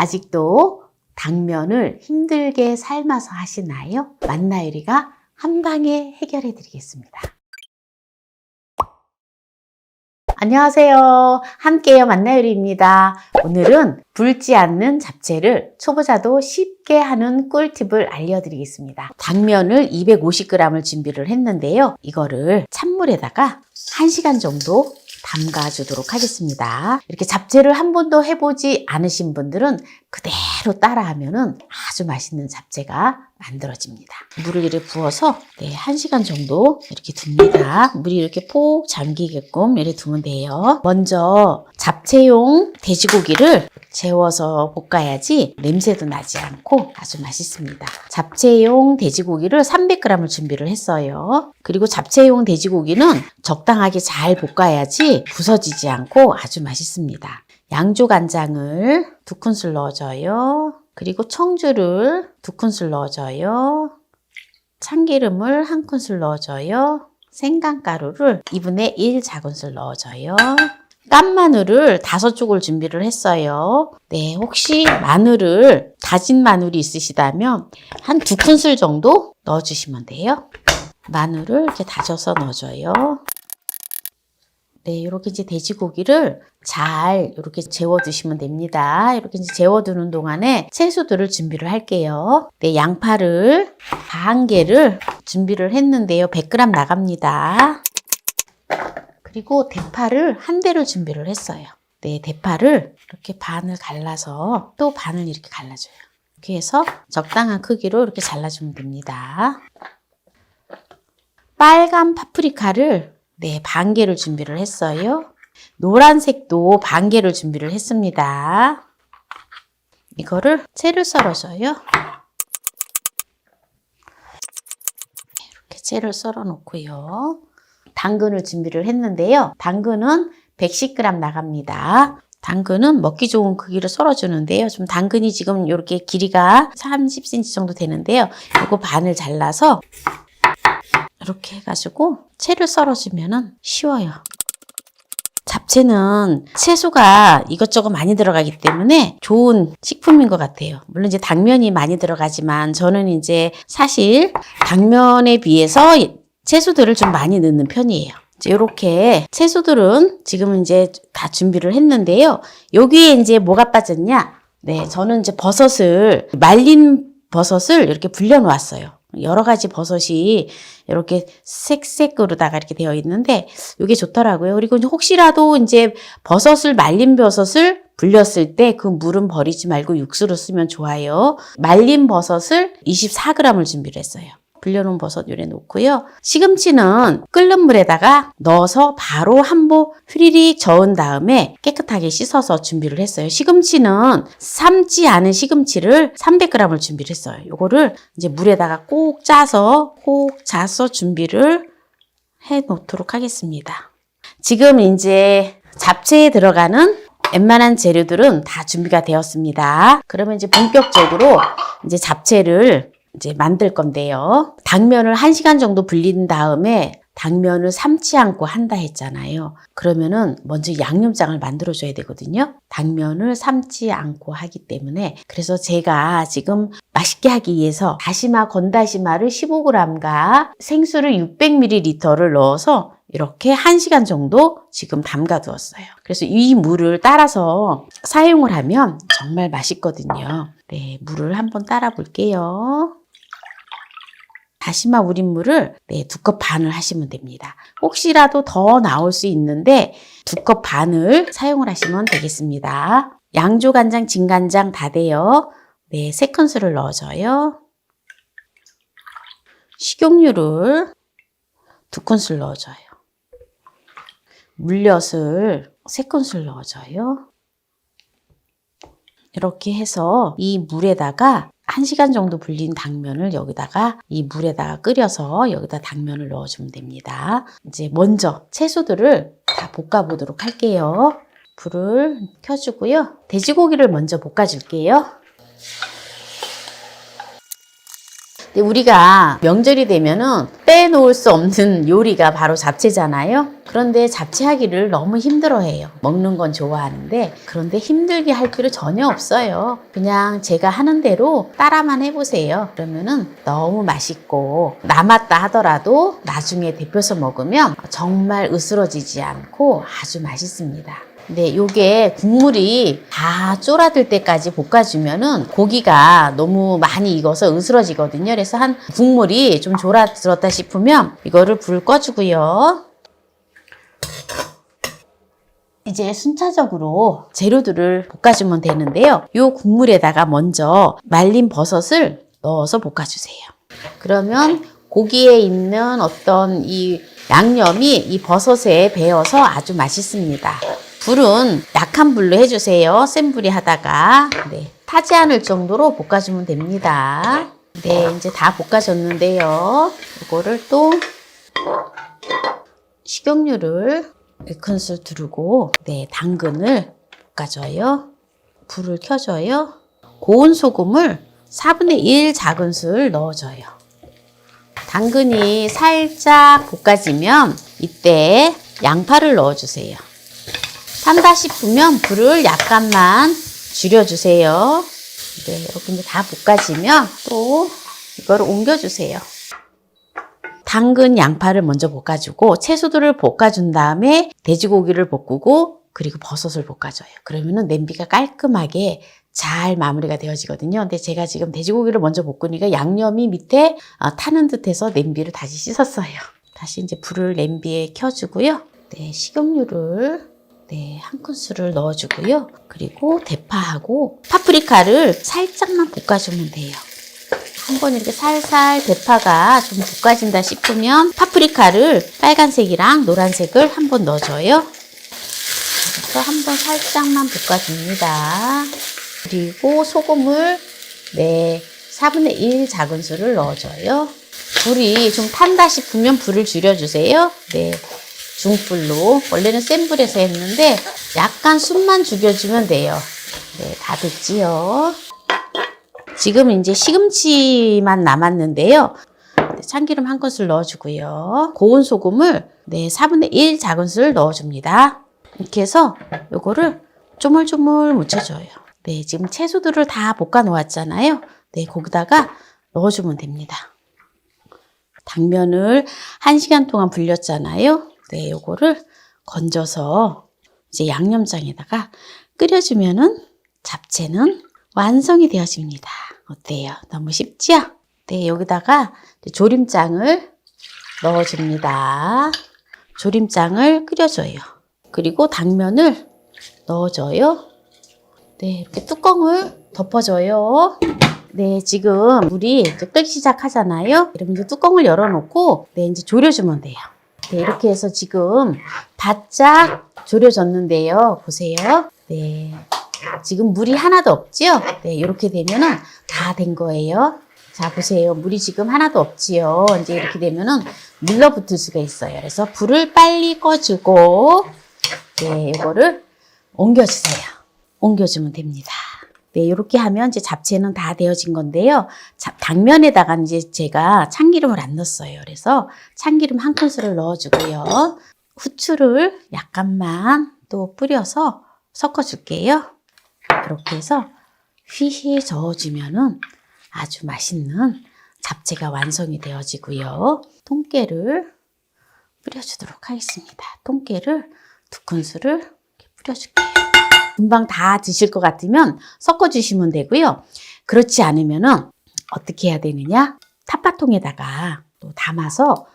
아직도 당면을 힘들게 삶아서 하시나요? 만나유리가 한 방에 해결해 드리겠습니다. 안녕하세요. 함께요 만나유리입니다. 오늘은 붉지 않는 잡채를 초보자도 쉽게 하는 꿀팁을 알려드리겠습니다. 당면을 250g을 준비를 했는데요. 이거를 찬물에다가 1시간 정도 담가주도록 하겠습니다. 이렇게 잡채를 한 번도 해보지 않으신 분들은 그대로 따라하면 아주 맛있는 잡채가 만들어집니다. 물을 이렇게 부어서 네, 1시간 정도 이렇게 둡니다. 물이 이렇게 폭 잠기게끔 이렇게 두면 돼요. 먼저 잡채용 돼지고기를 재워서 볶아야지 냄새도 나지 않고 아주 맛있습니다. 잡채용 돼지고기를 300g을 준비를 했어요. 그리고 잡채용 돼지고기는 적당하게 잘 볶아야지 부서지지 않고 아주 맛있습니다. 양조 간장을 두 큰술 넣어줘요. 그리고 청주를 두 큰술 넣어줘요. 참기름을 한 큰술 넣어줘요. 생강가루를 2분의 1 작은술 넣어줘요. 깐 마늘을 다섯 쪽을 준비를 했어요. 네, 혹시 마늘을 다진 마늘이 있으시다면 한 두 큰술 정도 넣어주시면 돼요. 마늘을 이렇게 다져서 넣어줘요. 네, 이렇게 이제 돼지고기를 잘 이렇게 재워 두시면 됩니다. 이렇게 이제 재워 두는 동안에 채소들을 준비를 할게요. 네, 양파를 반 개를 준비를 했는데요. 100g 나갑니다. 그리고 대파를 한 대를 준비를 했어요. 네, 대파를 이렇게 반을 갈라서 또 반을 이렇게 갈라줘요. 이렇게 해서 적당한 크기로 이렇게 잘라주면 됩니다. 빨간 파프리카를 네, 반 개를 준비를 했어요. 노란색도 반 개를 준비를 했습니다. 이거를 채를 썰어줘요. 이렇게 채를 썰어 놓고요. 당근을 준비를 했는데요. 당근은 110g 나갑니다. 당근은 먹기 좋은 크기로 썰어주는데요. 좀 당근이 지금 이렇게 길이가 30cm 정도 되는데요. 이거 반을 잘라서 이렇게 해가지고 채를 썰어주면 쉬워요. 잡채는 채소가 이것저것 많이 들어가기 때문에 좋은 식품인 것 같아요. 물론 이제 당면이 많이 들어가지만 저는 이제 사실 당면에 비해서 채소들을 좀 많이 넣는 편이에요. 이렇게 채소들은 지금 이제 다 준비를 했는데요. 여기에 이제 뭐가 빠졌냐? 네, 저는 이제 버섯을 말린 버섯을 이렇게 불려 놓았어요. 여러 가지 버섯이 이렇게 색색으로다가 이렇게 되어 있는데 이게 좋더라고요. 그리고 혹시라도 이제 버섯을 말린 버섯을 불렸을 때 그 물은 버리지 말고 육수로 쓰면 좋아요. 말린 버섯을 24g을 준비를 했어요. 불려놓은 버섯 요래 놓고요. 시금치는 끓는 물에다가 넣어서 바로 한보 휘리릭 저은 다음에 깨끗하게 씻어서 준비를 했어요. 시금치는 삶지 않은 시금치를 300g을 준비를 했어요. 요거를 이제 물에다가 꼭 짜서 꼭 짜서 준비를 해 놓도록 하겠습니다. 지금 이제 잡채에 들어가는 웬만한 재료들은 다 준비가 되었습니다. 그러면 이제 본격적으로 이제 잡채를 이제 만들 건데요. 당면을 1시간 정도 불린 다음에 당면을 삶지 않고 한다 했잖아요. 그러면은 먼저 양념장을 만들어 줘야 되거든요. 당면을 삶지 않고 하기 때문에 그래서 제가 지금 맛있게 하기 위해서 다시마 건다시마를 15g과 생수를 600ml를 넣어서 이렇게 1시간 정도 지금 담가 두었어요. 그래서 이 물을 따라서 사용을 하면 정말 맛있거든요. 네, 물을 한번 따라 볼게요. 다시마 우린 물을 네, 두 컵 반을 하시면 됩니다. 혹시라도 더 나올 수 있는데 두 컵 반을 사용을 하시면 되겠습니다. 양조 간장, 진간장 다 돼요. 네, 세 큰술을 넣어줘요. 식용유를 두 큰술 넣어줘요. 물엿을 세 큰술 넣어줘요. 이렇게 해서 이 물에다가 1시간 정도 불린 당면을 여기다가 이 물에다가 끓여서 여기다 당면을 넣어주면 됩니다. 이제 먼저 채소들을 다 볶아보도록 할게요. 불을 켜주고요. 돼지고기를 먼저 볶아줄게요. 근데 우리가 명절이 되면은 빼놓을 수 없는 요리가 바로 잡채잖아요. 그런데 잡채하기를 너무 힘들어해요. 먹는 건 좋아하는데 그런데 힘들게 할 필요 전혀 없어요. 그냥 제가 하는 대로 따라만 해보세요. 그러면은 너무 맛있고 남았다 하더라도 나중에 데펴서 먹으면 정말 으스러지지 않고 아주 맛있습니다. 근데 요게 국물이 다 쫄아들 때까지 볶아주면은 고기가 너무 많이 익어서 으스러지거든요. 그래서 한 국물이 좀 졸아들었다 싶으면 이거를 불 꺼주고요. 이제 순차적으로 재료들을 볶아주면 되는데요. 요 국물에다가 먼저 말린 버섯을 넣어서 볶아주세요. 그러면 고기에 있는 어떤 이 양념이 이 버섯에 배어서 아주 맛있습니다. 불은 약한 불로 해주세요. 센 불이 하다가 네, 타지 않을 정도로 볶아주면 됩니다. 네, 이제 다 볶아졌는데요. 이거를 또 식용유를 1큰술 두르고 네, 당근을 볶아줘요. 불을 켜줘요. 고운 소금을 4분의 1 작은술 넣어줘요. 당근이 살짝 볶아지면 이때 양파를 넣어주세요. 탄다 싶으면 불을 약간만 줄여주세요. 네, 이렇게 이제 다 볶아지면 또 이거를 옮겨주세요. 당근, 양파를 먼저 볶아주고 채소들을 볶아준 다음에 돼지고기를 볶고 그리고 버섯을 볶아줘요. 그러면은 냄비가 깔끔하게 잘 마무리가 되어지거든요. 근데 제가 지금 돼지고기를 먼저 볶으니까 양념이 밑에 어, 타는 듯해서 냄비를 다시 씻었어요. 다시 이제 불을 냄비에 켜주고요. 네, 식용유를 네, 한 큰술을 넣어주고요. 그리고 대파하고 파프리카를 살짝만 볶아주면 돼요. 한번 이렇게 살살 대파가 좀 볶아진다 싶으면 파프리카를 빨간색이랑 노란색을 한번 넣어줘요. 그래서 한번 살짝만 볶아줍니다. 그리고 소금을 네 4분의 1 작은 술을 넣어줘요. 불이 좀 탄다 싶으면 불을 줄여주세요. 네, 중불로 원래는 센 불에서 했는데 약간 숨만 죽여주면 돼요. 네, 다 됐지요. 지금 이제 시금치만 남았는데요. 네, 참기름 한 큰술 넣어주고요. 고운 소금을 네 4분의 1 작은술 넣어줍니다. 이렇게 해서 요거를 조물조물 묻혀줘요. 네, 지금 채소들을 다 볶아 놓았잖아요. 네, 거기다가 넣어주면 됩니다. 당면을 1시간 동안 불렸잖아요. 네, 요거를 건져서 이제 양념장에다가 끓여주면은 잡채는 완성이 되어집니다. 어때요? 너무 쉽지요? 네, 여기다가 조림장을 넣어줍니다. 조림장을 끓여줘요. 그리고 당면을 넣어줘요. 네, 이렇게 뚜껑을 덮어줘요. 네, 지금 물이 이제 끓기 시작하잖아요. 그러면 이제 뚜껑을 열어놓고, 네, 이제 졸여주면 돼요. 네, 이렇게 해서 지금 바짝 졸여졌는데요. 보세요. 네. 지금 물이 하나도 없지요? 네, 이렇게 되면은 다 된 거예요. 자, 보세요. 물이 지금 하나도 없지요. 이제 이렇게 되면은 물러붙을 수가 있어요. 그래서 불을 빨리 꺼주고, 네, 이거를 옮겨주세요. 옮겨주면 됩니다. 네, 이렇게 하면 이제 잡채는 다 되어진 건데요. 자, 당면에다가 이제 제가 참기름을 안 넣었어요. 그래서 참기름 한 큰술을 넣어주고요. 후추를 약간만 또 뿌려서 섞어줄게요. 이렇게 해서 휘휘 저어주면은 아주 맛있는 잡채가 완성이 되어지고요. 통깨를 뿌려주도록 하겠습니다. 통깨를 두 큰술을 뿌려줄게요. 금방 다 드실 것 같으면 섞어주시면 되고요. 그렇지 않으면은 어떻게 해야 되느냐? 탑바통에다가 또 담아서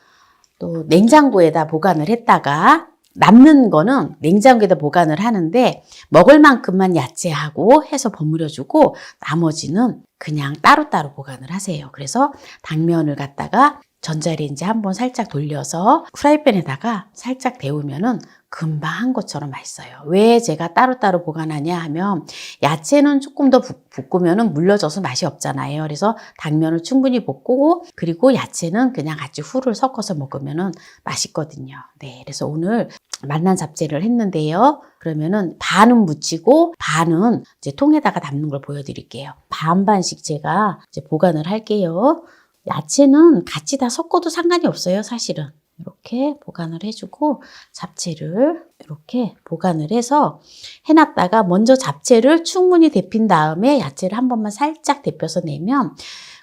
또 냉장고에다 보관을 했다가 남는 거는 냉장고에다 보관을 하는데 먹을 만큼만 야채하고 해서 버무려 주고 나머지는 그냥 따로따로 보관을 하세요. 그래서 당면을 갖다가 전자레인지 한번 살짝 돌려서 프라이팬에다가 살짝 데우면은 금방 한 것처럼 맛있어요. 왜 제가 따로따로 보관하냐 하면 야채는 조금 더 볶- 볶으면은 물러져서 맛이 없잖아요. 그래서 당면을 충분히 볶고 그리고 야채는 그냥 같이 후를 섞어서 먹으면은 맛있거든요. 네. 그래서 오늘 만난 잡채를 했는데요. 그러면은 반은 무치고 반은 이제 통에다가 담는 걸 보여드릴게요. 반반씩 제가 이제 보관을 할게요. 야채는 같이 다 섞어도 상관이 없어요, 사실은. 이렇게 보관을 해주고 잡채를 이렇게 보관을 해서 해놨다가 먼저 잡채를 충분히 데핀 다음에 야채를 한 번만 살짝 데펴서 내면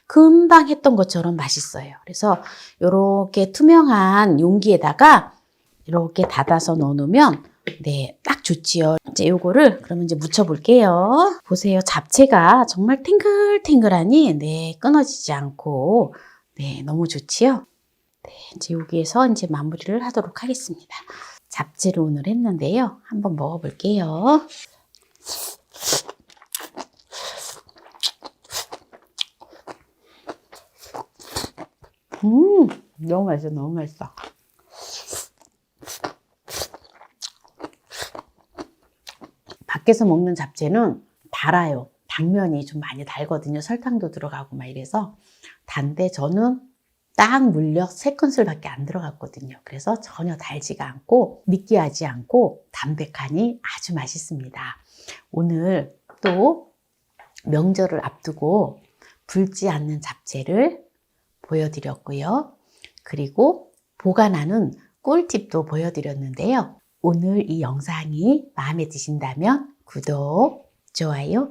금방 했던 것처럼 맛있어요. 그래서 이렇게 투명한 용기에다가 이렇게 닫아서 넣어놓으면 네, 딱 좋지요. 이제 요거를 그러면 이제 묻혀볼게요. 보세요. 잡채가 정말 탱글탱글하니 네, 끊어지지 않고 네, 너무 좋지요. 네, 이제 여기에서 이제 마무리를 하도록 하겠습니다. 잡채를 오늘 했는데요. 한번 먹어볼게요. 음, 너무 맛있어, 너무 맛있어. 밖에서 먹는 잡채는 달아요. 당면이 좀 많이 달거든요. 설탕도 들어가고 막 이래서 단데 저는 딱 물엿 세 큰술밖에 안 들어갔거든요. 그래서 전혀 달지가 않고 느끼하지 않고 담백하니 아주 맛있습니다. 오늘 또 명절을 앞두고 붉지 않는 잡채를 보여드렸고요. 그리고 보관하는 꿀팁도 보여드렸는데요. 오늘 이 영상이 마음에 드신다면 구독, 좋아요,